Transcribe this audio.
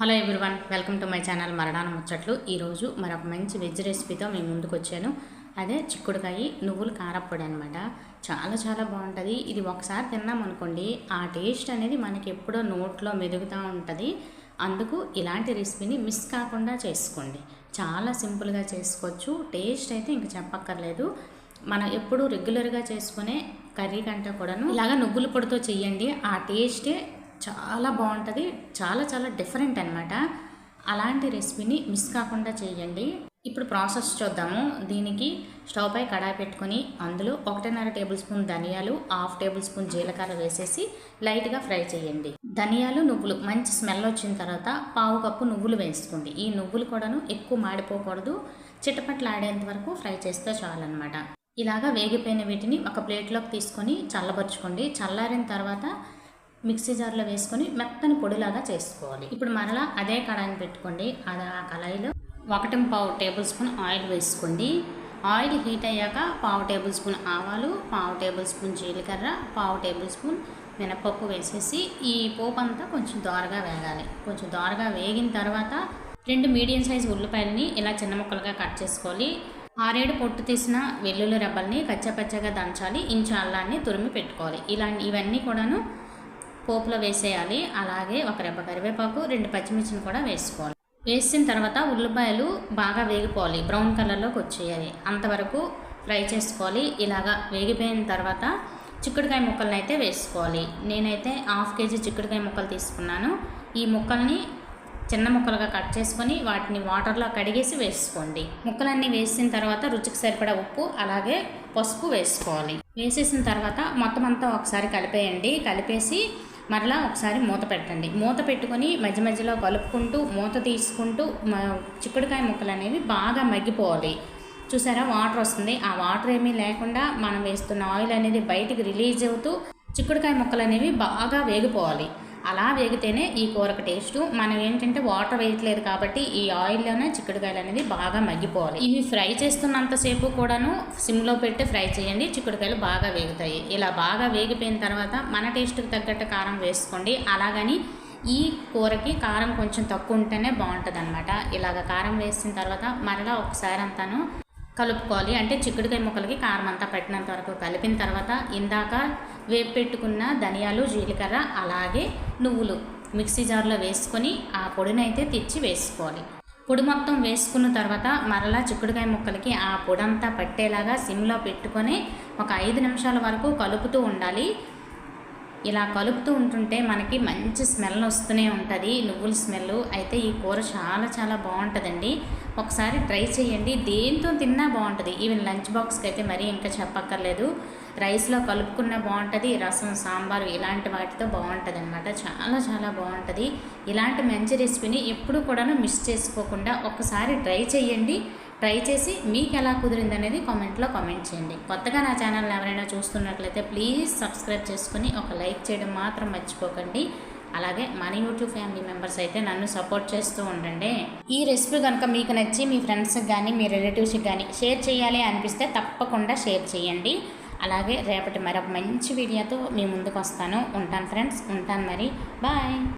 Hello everyone welcome to my channel మరణాన ముచ్చట్లు ఈరోజు మరొక మంచి వెజ్ రెసిపీతో మేము ముందుకు వచ్చాను. అదే చిక్కుడుకాయ నువ్వులు కారప్పొడి అనమాట చాలా చాలా బాగుంటుంది. ఇది ఒకసారి తిన్నాం అనుకోండి ఆ టేస్ట్ అనేది మనకి ఎప్పుడో నోట్లో మెదుగుతూ ఉంటుంది. అందుకు ఇలాంటి రెసిపీని మిస్ కాకుండా చేసుకోండి. చాలా సింపుల్గా చేసుకోవచ్చు. టేస్ట్ అయితే ఇంక చెప్పక్కర్లేదు. మనం ఎప్పుడు రెగ్యులర్గా చేసుకునే కర్రీ కంటే కూడాను ఇలాగ నువ్వుల పొడితో చెయ్యండి. ఆ టేస్టే చాలా బాగుంటుంది. చాలా చాలా డిఫరెంట్ అనమాట అలాంటి రెసిపీని మిస్ కాకుండా చేయండి. ఇప్పుడు ప్రాసెస్ చూద్దాము. దీనికి స్టవ్ పై కడాయి పెట్టుకొని అందులో ఒకటిన్నర టేబుల్ స్పూన్ ధనియాలు హాఫ్ టేబుల్ స్పూన్ జీలకర్ర వేసేసి లైట్గా ఫ్రై చేయండి. ధనియాలు నువ్వులు మంచి స్మెల్ వచ్చిన తర్వాత పావు కప్పు నువ్వులు వేసుకోండి. ఈ నువ్వులు కూడాను ఎక్కువ మాడిపోకూడదు. చిటపట్లు ఆడేంత వరకు ఫ్రై చేస్తే చాలన్నమాట. ఇలాగా వేగిపోయిన వీటిని ఒక ప్లేట్లోకి తీసుకొని చల్లబరుచుకోండి. చల్లారిన తర్వాత మిక్సీ జార్లో వేసుకొని మెత్తని పొడిలాగా చేసుకోవాలి. ఇప్పుడు మరలా అదే కడాయిని పెట్టుకోండి. అది ఆ కళాయిలో ఒకటి పావు టేబుల్ స్పూన్ ఆయిల్ వేసుకోండి. ఆయిల్ హీట్ అయ్యాక పావు టేబుల్ స్పూన్ ఆవాలు పావు టేబుల్ స్పూన్ జీలకర్ర పావు టేబుల్ స్పూన్ మినపప్పు వేసేసి ఈ పోపు అంతా కొంచెం దోరగా వేగాలి. కొంచెం దోరగా వేగిన తర్వాత రెండు మీడియం సైజ్ ఉల్లిపాయలని ఇలా చిన్న ముక్కలుగా కట్ చేసుకోవాలి. ఆరేడు పొట్టు తీసిన వెల్లుల్లి రెబ్బల్ని కచ్చపచ్చగా దంచాలి. ఇంచు అల్లాన్ని తురిమి పెట్టుకోవాలి. ఇలా ఇవన్నీ కూడాను పోపులో వేసేయాలి. అలాగే ఒక రెబ్బ కరివేపాకు రెండు పచ్చిమిర్చిని కూడా వేసుకోవాలి. వేసిన తర్వాత ఉల్లిపాయలు బాగా వేగిపోవాలి. బ్రౌన్ కలర్లోకి వచ్చేయాలి. అంతవరకు ఫ్రై చేసుకోవాలి. ఇలాగా వేగిపోయిన తర్వాత చిక్కుడుకాయ ముక్కలను అయితే వేసుకోవాలి. నేనైతే హాఫ్ కేజీ చిక్కుడుకాయ ముక్కలు తీసుకున్నాను. ఈ ముక్కల్ని చిన్న ముక్కలుగా కట్ చేసుకొని వాటిని వాటర్లో కడిగేసి వేసుకోండి. ముక్కలన్నీ వేసిన తర్వాత రుచికి సరిపడా ఉప్పు అలాగే పసుపు వేసుకోవాలి. వేసేసిన తర్వాత మొత్తం అంతా ఒకసారి కలిపేయండి. కలిపేసి మరలా ఒకసారి మూత పెట్టండి. మూత పెట్టుకొని మధ్య మధ్యలో కలుపుకుంటూ మూత తీసుకుంటూ చిక్కుడుకాయ ముక్కలు అనేవి బాగా మగ్గిపోవాలి. చూసారా? వాటర్ వస్తుంది. ఆ వాటర్ ఏమీ లేకుండా మనం వేస్తున్న ఆయిల్ అనేది బయటికి రిలీజ్ అవుతూ చిక్కుడుకాయ ముక్కలు అనేవి బాగా వేగిపోవాలి. అలా వేగితేనే ఈ కూరకు టేస్ట్ మనం ఏంటంటే వాటర్ వేయట్లేదు కాబట్టి ఈ ఆయిల్లోనే చిక్కుడుకాయలు అనేది బాగా మగ్గిపోవాలి. ఇవి ఫ్రై చేస్తున్నంతసేపు కూడాను సిమ్లో పెట్టి ఫ్రై చేయండి. చిక్కుడుకాయలు బాగా వేగుతాయి. ఇలా బాగా వేగిపోయిన తర్వాత మన టేస్ట్కి తగ్గట్టు కారం వేసుకోండి. అలాగని ఈ కూరకి కారం కొంచెం తక్కువ ఉంటేనే బాగుంటుంది అనమాట ఇలాగ కారం వేసిన తర్వాత మరలా ఒకసారి అంతాను. కలుపుకోవాలి. అంటే చిక్కుడుకాయ ముక్కలకి కారం అంతా పెట్టినంత వరకు కలిపిన తర్వాత ఇందాక వేపు పెట్టుకున్న ధనియాలు జీలకర్ర అలాగే నువ్వులు మిక్సీ జార్లో వేసుకొని ఆ పొడిని అయితే తెచ్చి వేసుకోవాలి. పొడి మొత్తం వేసుకున్న తర్వాత మరలా చిక్కుడుకాయ ముక్కలకి ఆ పొడంతా పట్టేలాగా సిమ్లో పెట్టుకొని ఒక ఐదు నిమిషాల వరకు కలుపుతూ ఉండాలి. ఇలా కలుపుతూ ఉంటుంటే మనకి మంచి స్మెల్ వస్తూనే ఉంటుంది నువ్వుల స్మెల్ అయితే ఈ కూర చాలా చాలా బాగుంటుందండి. ఒకసారి ట్రై చేయండి. దేంతో తిన్నా బాగుంటుంది. ఈవెన్ లంచ్ బాక్స్కి అయితే మరీ ఇంకా చెప్పక్కర్లేదు. రైస్లో కలుపుకున్న బాగుంటుంది రసం సాంబారు ఇలాంటి వాటితో బాగుంటుంది అనమాట చాలా చాలా బాగుంటుంది ఇలాంటి మంచి రెసిపీని ఎప్పుడు కూడాను మిస్ చేసుకోకుండా ఒకసారి ట్రై చేయండి ట్రై చేసి మీకు ఎలా కుదిరింది అనేది కామెంట్లో కామెంట్ చేయండి. కొత్తగా నా ఛానల్ని ఎవరైనా చూస్తున్నట్లయితే ప్లీజ్ సబ్స్క్రైబ్ చేసుకుని ఒక లైక్ చేయడం మాత్రం మర్చిపోకండి. అలాగే మన యూట్యూబ్ ఫ్యామిలీ మెంబర్స్ అయితే నన్ను సపోర్ట్ చేస్తూ ఉండండి. ఈ రెసిపీ కనుక మీకు నచ్చి మీ ఫ్రెండ్స్కి కానీ మీ రిలేటివ్స్కి కానీ షేర్ చేయాలి అనిపిస్తే తప్పకుండా షేర్ చేయండి. అలాగే రేపటి మరొక మంచి వీడియోతో మీ ముందుకు వస్తాను ఉంటాను ఫ్రెండ్స్. ఉంటాను మరి. బాయ్.